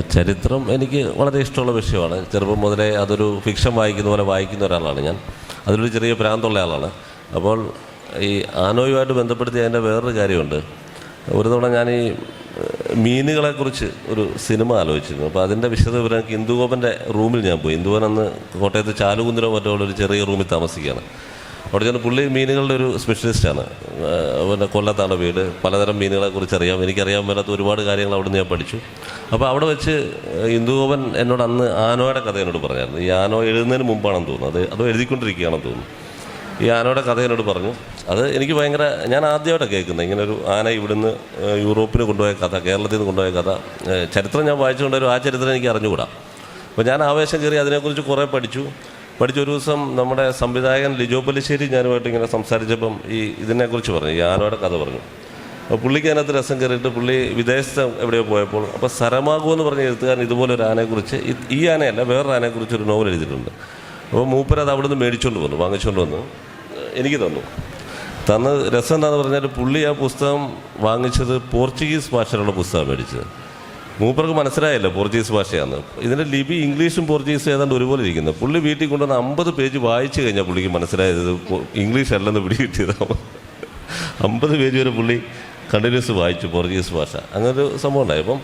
ചരിത്രം എനിക്ക് വളരെ ഇഷ്ടമുള്ള വിഷയമാണ്. ചെറുപ്പം മുതലേ അതൊരു ഫിക്ഷൻ വായിക്കുന്ന പോലെ വായിക്കുന്ന ഒരാളാണ് ഞാൻ. അതിലൊരു ചെറിയ പ്രാന്തമുള്ള ആളാണ്. അപ്പോൾ ഈ ആനോയുമായിട്ട് ബന്ധപ്പെടുത്തി അതിന്റെ വേറൊരു കാര്യമുണ്ട്. ഒരു തവണ ഞാൻ ഈ മീനുകളെക്കുറിച്ച് ഒരു സിനിമ ആലോചിച്ചിരുന്നു. അപ്പോൾ അതിന്റെ വിശദവിവരം വിവരങ്ങൾക്ക് ഇന്ദുഗോപന്റെ റൂമിൽ ഞാൻ പോയി. ഇന്ദുഗോപൻ അന്ന് കോട്ടയത്ത് ചാലുകുന്തിരോ മറ്റോ ഒരു ചെറിയ റൂമിൽ താമസിക്കുകയാണ്. അവിടെ ചെന്ന് പുള്ളി മീനുകളുടെ ഒരു സ്പെഷ്യലിസ്റ്റാണ് പിന്നെ കൊല്ലത്താണ് വീട്. പലതരം മീനുകളെ കുറിച്ച് അറിയാം. എനിക്കറിയാൻ മേലാത്ത ഒരുപാട് കാര്യങ്ങൾ അവിടെ നിന്ന് ഞാൻ പഠിച്ചു. അപ്പോൾ അവിടെ വെച്ച് ഇന്ദുഗോപൻ എന്നോട് അന്ന് ആനോയുടെ കഥ എന്നോട് പറഞ്ഞായിരുന്നു. ഈ ആനോ എഴുതുന്നതിന് മുമ്പാണെന്ന് തോന്നുന്നു. അത് അതോ എഴുതിക്കൊണ്ടിരിക്കുകയാണെന്ന് തോന്നുന്നു. ഈ ആനയുടെ കഥ എന്നോട് പറഞ്ഞു. അത് എനിക്ക് ഭയങ്കര ഞാൻ ആദ്യമായിട്ട് കേൾക്കുന്നത്. ഇങ്ങനെ ഒരു ആന ഇവിടുന്ന് യൂറോപ്പിന് കൊണ്ടുപോയ കഥ കേരളത്തിൽ നിന്ന് കൊണ്ടുപോയ കഥ. ചരിത്രം ഞാൻ വായിച്ചുകൊണ്ടൊരു ആ ചരിത്രം എനിക്ക് അറിഞ്ഞുകൂടാ. അപ്പോൾ ഞാൻ ആവേശം കയറി അതിനെക്കുറിച്ച് കുറേ പഠിച്ചു. പഠിച്ച ഒരു ദിവസം നമ്മുടെ സംവിധായകൻ ലിജോ പല്ലിശ്ശേരി ഞാനുമായിട്ട് ഇങ്ങനെ സംസാരിച്ചപ്പം ഈ ഇതിനെക്കുറിച്ച് പറഞ്ഞു ഈ ആനയുടെ കഥ പറഞ്ഞു. അപ്പോൾ പുള്ളിക്ക് അതിനകത്ത് രസം കയറിയിട്ട് പുള്ളി വിദേശത്ത് എവിടെയോ പോയപ്പോൾ അപ്പോൾ സരമാഗു എന്ന് പറഞ്ഞ എഴുത്തുകാരൻ ഇതുപോലെ ഒരു ആനയെക്കുറിച്ച് ഈ- ആനയല്ല വേറൊരു ആനയെക്കുറിച്ച് ഒരു നോവൽ എഴുതിയിട്ടുണ്ട്. അപ്പോൾ മൂപ്പരത് അവിടെ നിന്ന് മേടിച്ചുകൊണ്ട് വന്നു വാങ്ങിച്ചുകൊണ്ട് വന്നു എനിക്ക് തന്നു. തന്ന രസം എന്താണെന്ന് പറഞ്ഞാൽ പുള്ളി ആ പുസ്തകം വാങ്ങിച്ചത് പോർച്ചുഗീസ് ഭാഷയിലുള്ള പുസ്തകം മേടിച്ചത്. മൂപ്പർക്ക് മനസ്സിലായല്ലോ പോർച്ചുഗീസ് ഭാഷയാണ് ഇതിന്റെ ലിപി ഇംഗ്ലീഷും പോർച്ചുഗീസും ഏതാണ്ട് ഒരുപോലെ ഇരിക്കുന്നത് പുള്ളി വീട്ടിൽ കൊണ്ടുവന്ന് അമ്പത് പേജ് വായിച്ചു കഴിഞ്ഞാൽ പുള്ളിക്ക് മനസ്സിലായത് ഇംഗ്ലീഷ് അല്ലെന്ന് പിടി കിട്ടിയതാണ് അമ്പത് പേജ് വരെ പുള്ളി കണ്ടിന്യൂസ് വായിച്ചു പോർച്ചുഗീസ് ഭാഷ. അങ്ങനൊരു സംഭവം ഉണ്ടായി. അപ്പം